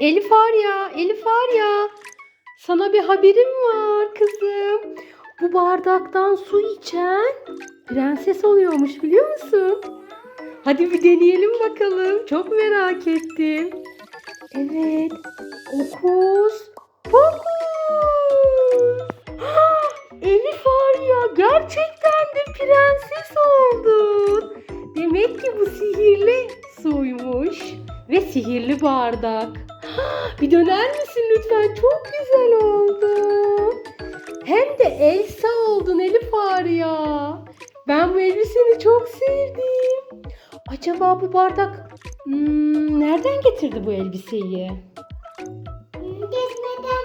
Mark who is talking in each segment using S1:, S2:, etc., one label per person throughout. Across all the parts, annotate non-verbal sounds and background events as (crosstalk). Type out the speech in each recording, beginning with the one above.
S1: Elif Arya, Elif Arya. Sana bir haberim var kızım. Bu bardaktan su içen prenses oluyormuş biliyor musun? Hadi bir deneyelim bakalım. Çok merak ettim. Evet. Okus. Pokus. (gasps) Ah, Elif Arya gerçekten de prenses oldun. Demek ki bu sihirli suymuş ve sihirli bardak. (gasps) Bir döner misin lütfen? Çok güzel oldu. Hem de Elsa oldun Elif Arya. Ben bu elbiseni çok sevdim. Acaba bu bardak hmm, nereden getirdi bu elbiseyi?
S2: Gezmeden.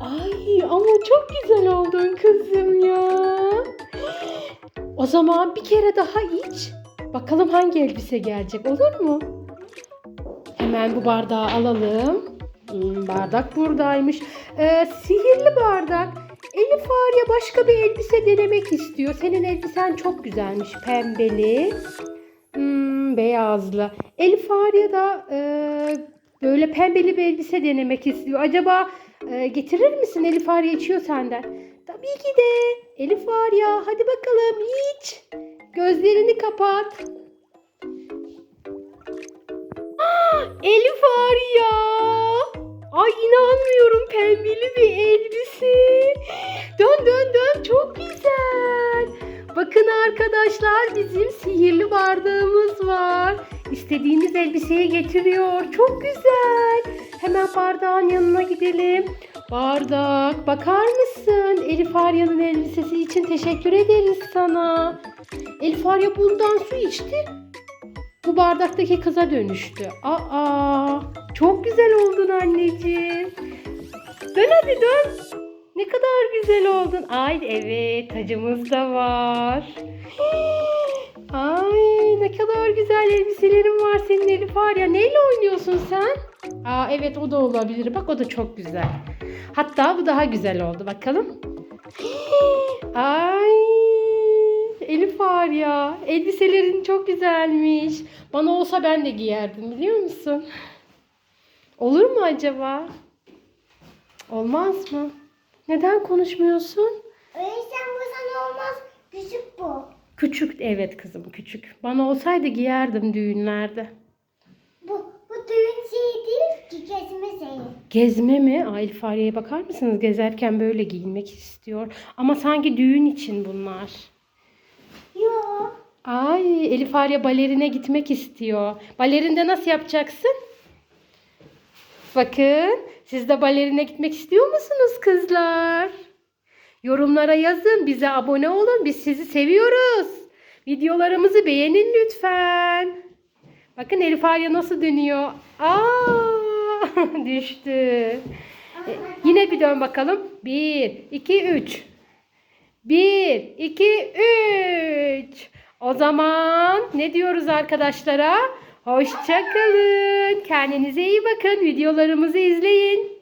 S2: (gasps)
S1: Ay ama çok güzel oldun kızım ya. (gasps) O zaman bir kere daha iç. Bakalım hangi elbise gelecek olur mu? Hemen bu bardağı alalım. Hmm, bardak buradaymış. Ee, sihirli bardak. Elif Arya başka bir elbise denemek istiyor. Senin elbisen çok güzelmiş. Pembeli. Hmm, beyazlı. Elif Arya da e, böyle pembeli bir elbise denemek istiyor. Acaba e, getirir misin Elif Arya içiyor senden? Tabii ki de. Elif Arya hadi bakalım iç. Gözlerini kapat. Elif Arya. Ay inanmıyorum pembeli bir elbise. Dön dön dön çok güzel. Bakın arkadaşlar bizim sihirli bardağımız var. İstediğiniz elbiseyi getiriyor. Çok güzel. Hemen bardağın yanına gidelim. Bardak bakar mısın? Elif Arya'nın elbisesi için teşekkür ederiz sana. Elif Arya bundan su içti. Bu bardaktaki kıza dönüştü. Aa, çok güzel oldun anneciğim. Dön hadi dön. Ne kadar güzel oldun. Ay evet tacımız da var. Ay ne kadar güzel elbiselerin var senin Elif var ya. Neyle oynuyorsun sen? Aa evet o da olabilir. Bak o da çok güzel. Hatta bu daha güzel oldu. Bakalım. Ay Elif var ya. Elbiselerin çok güzelmiş. Bana olsa ben de giyerdim biliyor musun? Olur mu acaba? Olmaz mı? Neden konuşmuyorsun?
S2: Öyleysen bu sana olmaz. Küçük bu.
S1: Küçük, evet kızım küçük. Bana olsaydı giyerdim düğünlerde.
S2: Bu, bu düğün şeyi değil ki gezme şeyi.
S1: Gezme mi? Ay Elif Arya'ya bakar mısınız? Gezerken böyle giyinmek istiyor. Ama sanki düğün için bunlar. Ay Elif Arya balerine gitmek istiyor. Balerinde nasıl yapacaksın? Bakın siz de balerine gitmek istiyor musunuz kızlar? Yorumlara yazın bize abone olun biz sizi seviyoruz. Videolarımızı beğenin lütfen. Bakın Elif Arya nasıl dönüyor. Aa (laughs) düştü. E, yine bir dön bakalım. 1, 2, 3. 1, 2, 3. O zaman ne diyoruz arkadaşlara? Hoşçakalın. Kendinize iyi bakın. Videolarımızı izleyin.